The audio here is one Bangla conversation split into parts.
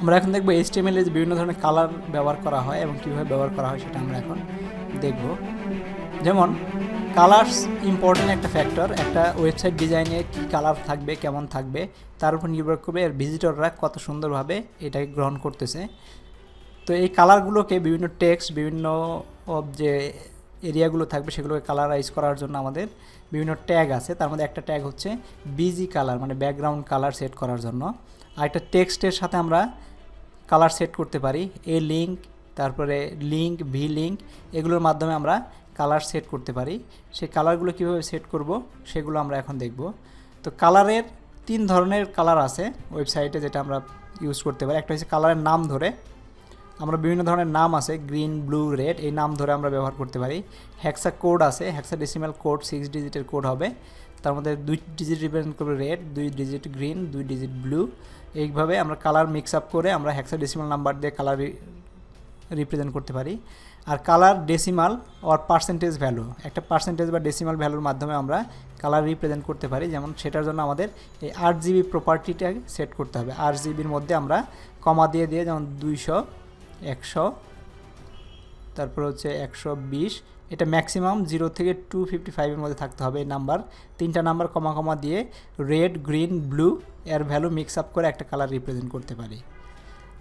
আমরা এখন দেখব HTML এ বিভিন্ন ধরনের কালার ব্যবহার করা হয় এবং কীভাবে ব্যবহার করা হয় সেটা আমরা এখন দেখব। যেমন কালার্স ইম্পর্টেন্ট একটা ফ্যাক্টর একটা ওয়েবসাইট ডিজাইনে কী কালার থাকবে, কেমন থাকবে, তার উপর নির্ভর করবে এর ভিজিটররা কত সুন্দরভাবে এটাকে গ্রহণ করতেছে। তো এই কালারগুলোকে বিভিন্ন টেক্সট বিভিন্ন যে এরিয়াগুলো থাকবে সেগুলোকে কালারাইজ করার জন্য আমাদের বিভিন্ন ট্যাগ আছে। তার মধ্যে একটা ট্যাগ হচ্ছে বিজি কালার মানে ব্যাকগ্রাউন্ড কালার সেট করার জন্য। আর একটা টেক্সটের সাথে আমরা কালার সেট করতে পারি। এ লিঙ্ক তারপরে লিঙ্ক ভি লিঙ্ক এগুলোর মাধ্যমে আমরা কালার সেট করতে পারি। সেই কালারগুলো কীভাবে সেট করব সেগুলো আমরা এখন দেখব। তো কালারের তিন ধরনের কালার আছে ওয়েবসাইটে যেটা আমরা ইউজ করতে পারি। একটা হচ্ছে কালারের নাম ধরে আমরা বিভিন্ন ধরনের নাম আছে, গ্রিন, ব্লু, রেড, এই নাম ধরে আমরা ব্যবহার করতে পারি। হ্যাক্সা কোড আছে হ্যাক্সা ডেসিমাল কোড সিক্স ডিজিটের কোড হবে। তার মধ্যে দুই ডিজিট রিপ্রেজেন্ট করবে রেড, দুই ডিজিট গ্রিন, দুই ডিজিট ব্লু। এইভাবে আমরা কালার মিক্স আপ করে আমরা হ্যাক্সা ডেসিমাল নাম্বার দিয়ে কালার রিপ্রেজেন্ট করতে পারি। আর colour decimal or percentage value একটা পার্সেন্টেজ বা ডেসিমাল ভ্যালুর মাধ্যমে আমরা কালার রিপ্রেজেন্ট করতে পারি। যেমন সেটার জন্য আমাদের এই আট জিবি প্রপার্টিটা সেট করতে হবে। আট জিবির মধ্যে আমরা কমা দিয়ে দিয়ে যেমন দুইশো একশো, তারপর হচ্ছে একশো বিশ। এটা ম্যাক্সিমাম জিরো থেকে টু ফিফটি ফাইভের মধ্যে থাকতে হবে নাম্বার তিনটা নাম্বার কমা কমা দিয়ে রেড গ্রিন ব্লু এর ভ্যালু মিক্স আপ করে একটা কালার রিপ্রেজেন্ট করতে পারি।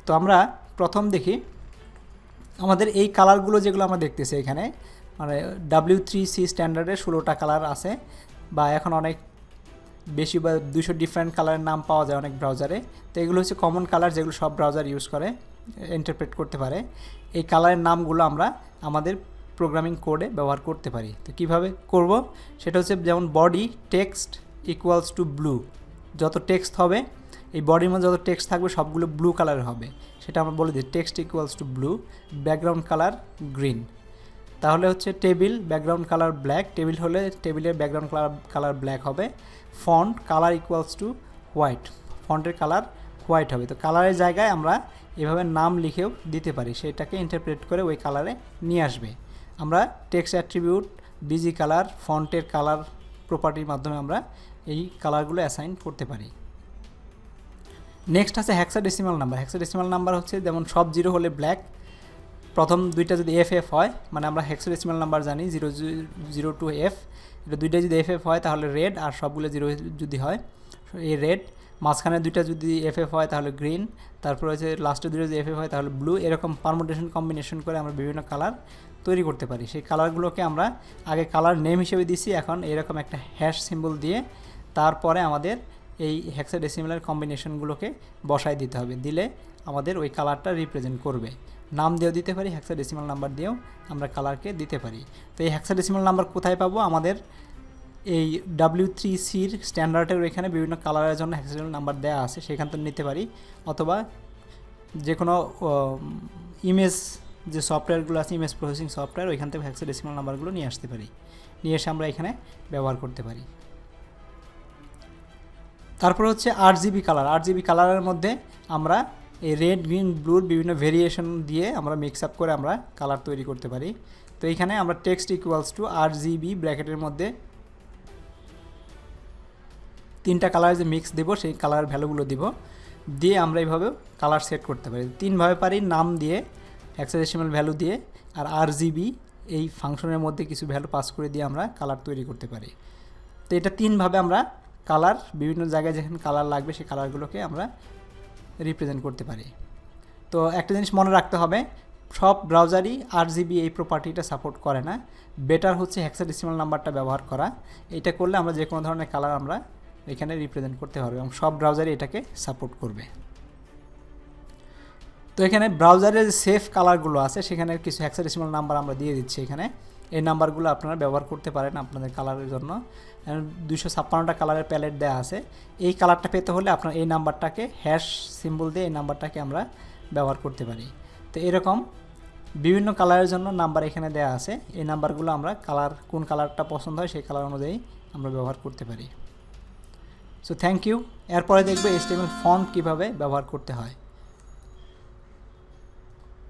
তো আমরা প্রথম দেখি, আমাদের এই কালারগুলো যেগুলো আমরা দেখতেছি এখানে মানে ডাব্লিউ থ্রি সি স্ট্যান্ডার্ডে ষোলোটা কালার আছে বা এখন অনেক বেশি বা দুশো ডিফারেন্ট কালারের নাম পাওয়া যায় অনেক ব্রাউজারে তো এগুলো হচ্ছে কমন কালার যেগুলো সব ব্রাউজার ইউজ করে। ইন্টারপ্রেট করতে পারে। এই কালারের নামগুলো আমরা আমাদের প্রোগ্রামিং কোডে ব্যবহার করতে পারি। তো কীভাবে করব? সেটা হচ্ছে যেমন body text equals to blue যত টেক্সট হবে, এই বডির মধ্যে যত টেক্সট থাকবে, সবগুলো ব্লু কালারের হবে। সেটা আমরা বলে দিই text equals to blue background colour green তাহলে হচ্ছে table background colour black table হলে টেবিলের ব্যাকগ্রাউন্ড কালার কালার ব্ল্যাক হবে। Font colour equals to white ফন্টের কালার হোয়াইট হবে। তো কালারের জায়গায় আমরা এভাবে নাম লিখেও দিতে পারি। সেটাকে ইন্টারপ্রেট করে ওই কালারে নিয়ে আসবে। আমরা টেক্সট অ্যাট্রিবিউট বিজি কালার ফন্টের কালার প্রপার্টির মাধ্যমে আমরা এই কালারগুলো অ্যাসাইন করতে পারি। নেক্সট আছে হ্যাক্সাডেসিমাল নাম্বার হ্যাক্সাডেসিমাল নাম্বার হচ্ছে যেমন সব জিরো হলে ব্ল্যাক প্রথম দুইটা যদি এফ এফ হয় মানে আমরা হেক্সাডেসিমাল নাম্বার জানি জিরো জিরো টু এফ এটা দুইটা যদি এফ এফ হয়, তাহলে রেড আর সবগুলো জিরো যদি হয়, এই রেড মাঝখানে দুইটা যদি এফ এফ হয় তাহলে গ্রিন তারপর হচ্ছে লাস্টে দুটো যদি এফ এফ হয় তাহলে ব্লু এরকম পারমোটেশন কম্বিনেশন করে আমরা বিভিন্ন কালার তৈরি করতে পারি। সেই কালারগুলোকে আমরা আগে কালার নেম হিসেবে দিছি, এখন এরকম একটা হ্যাশ সিম্বল দিয়ে তারপরে আমাদের এই হেক্সাডেসিমালের কম্বিনেশনগুলোকে বসায় দিতে হবে। দিলে আমাদের ওই কালারটা রিপ্রেজেন্ট করবে। নাম দিয়েও দিতে পারি হেক্সাডেসিমাল নাম্বার দিয়েও আমরা কালারকে দিতে পারি। তো এই হেক্সাডেসিমাল নাম্বার কোথায় পাবো? আমাদের এই ডাব্লিউ থ্রি সির স্ট্যান্ডার্ডের এখানে বিভিন্ন কালারের জন্য হেক্সাডেসিমাল নাম্বার দেওয়া আছে, সেখান থেকে নিতে পারি। অথবা যে কোনো ইমেজ যে সফটওয়্যারগুলো আছে ইমেজ প্রসেসিং সফটওয়্যার ওইখান থেকে হেক্সাডেসিমাল নাম্বারগুলো নিয়ে আসতে পারি। নিয়ে এসে আমরা এখানে ব্যবহার করতে পারি। তারপর হচ্ছে আট জিবি কালার আট জিবি কালারের মধ্যে আমরা এই রেড গ্রিন ব্লুর বিভিন্ন ভেরিয়েশন দিয়ে আমরা মিক্স আপ করে আমরা কালার তৈরি করতে পারি। তো এখানে আমরা টেক্সট ইকুয়ালস টু আট জিবি ব্র্যাকেটের মধ্যে তিনটা কালার যে মিক্স দেবো, সেই কালার ভ্যালুগুলো দিব। দিয়ে আমরা এইভাবে কালার সেট করতে পারি। তিনভাবে পারি, নাম দিয়ে হেক্সাডেসিমাল ভ্যালু দিয়ে আর আর জিবি এই ফাংশনের মধ্যে কিছু ভ্যালু পাস করে দিয়ে আমরা কালার তৈরি করতে পারি। তো এটা তিনভাবে আমরা কালার বিভিন্ন জায়গায় যেখানে কালার লাগবে, সেই কালারগুলোকে আমরা রিপ্রেজেন্ট করতে পারি। তো একটা জিনিস মনে রাখতে হবে, সব ব্রাউজারই আর জিবি এই প্রপার্টিটা সাপোর্ট করে না। বেটার হচ্ছে হেক্সাডেসিমাল নাম্বারটা ব্যবহার করা। এটা করলে আমরা যে কোনো ধরনের কালার আমরা এখানে রিপ্রেজেন্ট করতে পারব এবং সব ব্রাউজারই এটাকে সাপোর্ট করবে। তো এখানে ব্রাউজারের যে সেফ কালারগুলো আছে, সেখানে কিছু হেক্সাডেসিমাল নাম্বার আমরা দিয়ে দিচ্ছি এখানে। এই নাম্বারগুলো আপনারা ব্যবহার করতে পারেন আপনাদের কালারের জন্য। দুশো ছাপ্পান্নটা কালারের প্যালেট দেওয়া আছে। এই কালারটা পেতে হলে আপনার এই নাম্বারটাকে হ্যাশ সিম্বল দিয়ে এই নাম্বারটাকে আমরা ব্যবহার করতে পারি। তো এরকম বিভিন্ন কালারের জন্য নাম্বার এখানে দেওয়া আছে। এই নাম্বারগুলো আমরা কালার কোন কালারটা পছন্দ হয় সেই কালার অনুযায়ী আমরা ব্যবহার করতে পারি। সো থ্যাংক ইউ এরপরে দেখবে এসটিএমএল ফর্ম কীভাবে ব্যবহার করতে হয়।